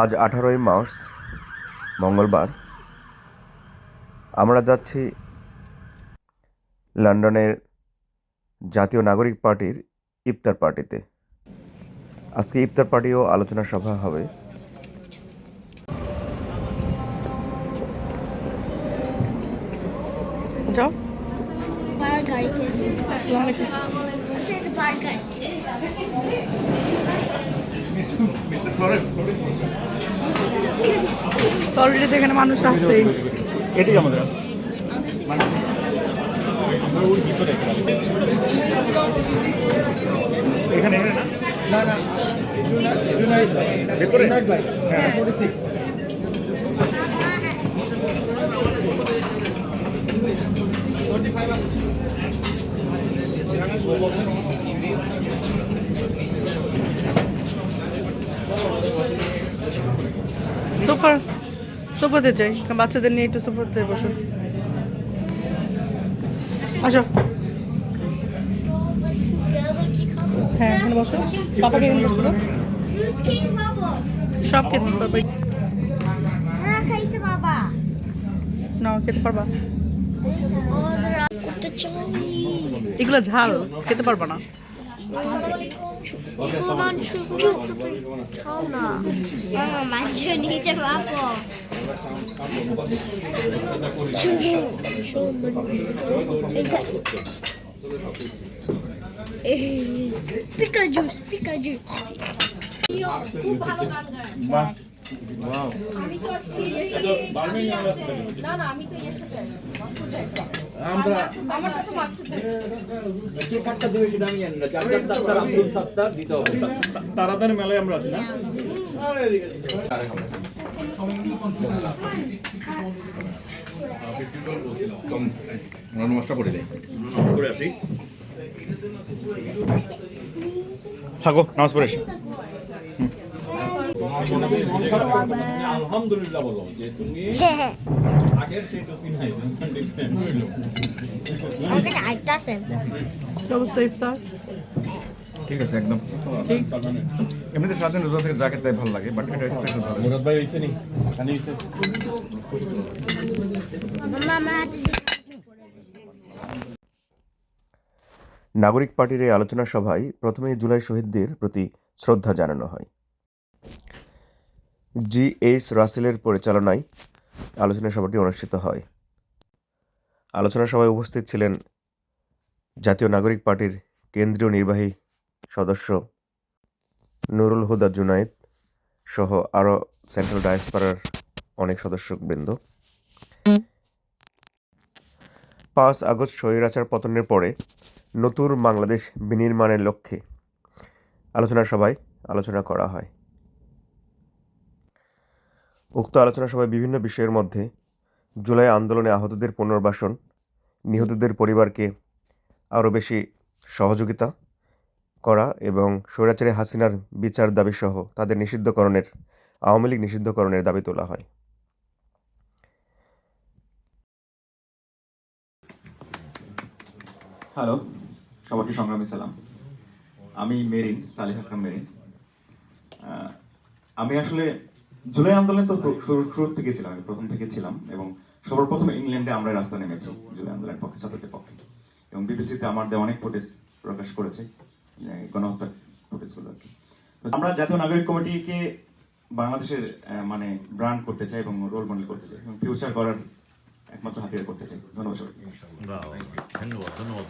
আজ আঠারোই মার্চ মঙ্গলবার। আমরা যাচ্ছি লন্ডনের জাতীয় নাগরিক পার্টির ইফতার পার্টিতে। আজকে ইফতার পার্টিও আলোচনা সভা হবে। যাও। আসসালামু আলাইকুম আচ্ছা অলরেডি তো এখানে মানুষ আসছেই এটাই আমাদের। এখানে? না ভেতরে? হ্যাঁ। সোফার সোফাতে যাই কারণ বাচ্চাদের নিয়ে একটু সোফাতে বসো আসো। হ্যাঁ এখানে বসো। পাপাকে এখানে বসতে সব খেতে পারবে না খেতে পারবা। এগুলো ঝাল, খেতে পারবা না। মাংস খাও না মামা মাংস নিতে পাবো পিকা জুস পিকা জুস বাহ না না আমি তো ইয়ের সাথে আছি। আমরা আমারটা তো মাকসুদের কে কাটটা দেবে সেটা আমি জানি না চার্জার ডাক্তার আব্দুল সাত্তার দিতে হবে তাড়াতাড়ি মেলায় আমরা আছি না নমস্কার থাকো নামাজ পড়ে এসো। আলহামদুলিল্লাহ বলো যে তুমি আগের চেয়ে তুমি নাই ডিফারেন্ট হইল। আমাকে আইতাছেন কি অবস্থা ইফতার? ঠিক আছে একদম। এমনিতে সারাদিন রোজা থেকে যা খেতে ভালো লাগে বাট এটা স্পেশাল ভালো মুরাদ ভাই হইছে নি? এখানে হইছে। মামা আমার হাতে নাগরিক পার্টির এই আলোচনা সভায় প্রথমেই জুলাই শহীদদের প্রতি শ্রদ্ধা জানানো হয়। জি এইচ রাসেলের পরিচালনায় আলোচনা সভাটি অনুষ্ঠিত হয়। আলোচনা সভায় উপস্থিত ছিলেন জাতীয় নাগরিক পার্টির কেন্দ্রীয় নির্বাহী সদস্য নুরুল হুদা জুনায়েদ সহ আরও সেন্ট্রাল ডায়াসপাড়ার অনেক সদস্যবৃন্দ। পাঁচ আগস্ট স্বৈরাচার পতনের পরে নতুন বাংলাদেশ বিনির্মাণের লক্ষ্যে আলোচনা সভায় আলোচনা করা হয়। উক্ত আলোচনা সভায় বিভিন্ন বিষয়ের মধ্যে জুলাই আন্দোলনে আহতদের পুনর্বাসন, নিহতদের পরিবারকে আরও বেশি সহযোগিতা করা এবং স্বৈরাচারী হাসিনার বিচার দাবি সহ তাদের নিষিদ্ধকরণের, আওয়ামী লীগ নিষিদ্ধকরণের দাবি তোলা হয়। হ্যালো, সবাইকে সংগ্রামী সালাম। আমি মেরিন, সালিহ হাকাম মেরিন। আমি আসলে জুলাই আন্দোলনে তো শুরু থেকে ছিলাম প্রথম থেকে ছিলাম এবং সবার প্রথমে ইংল্যান্ডে আমরা রাস্তা নেমেছি, জুলাই আন্দোলনের পক্ষে, ছাত্রদের পক্ষে। এবং বিবিসিতে আমার দেওয়া অনেক ফুটেজ প্রকাশ করেছে গণহত্যার ফুটেজগুলো আর কি। আমরা জাতীয় নাগরিক কমিটিকে বাংলাদেশের মানে ব্রান্ড করতে চাই এবং রোল মডেল করতে চাই এবং ফিউচার করার একমাত্র হাতিয়ার করতে চাই। ধন্যবাদ ধন্যবাদ ধন্যবাদ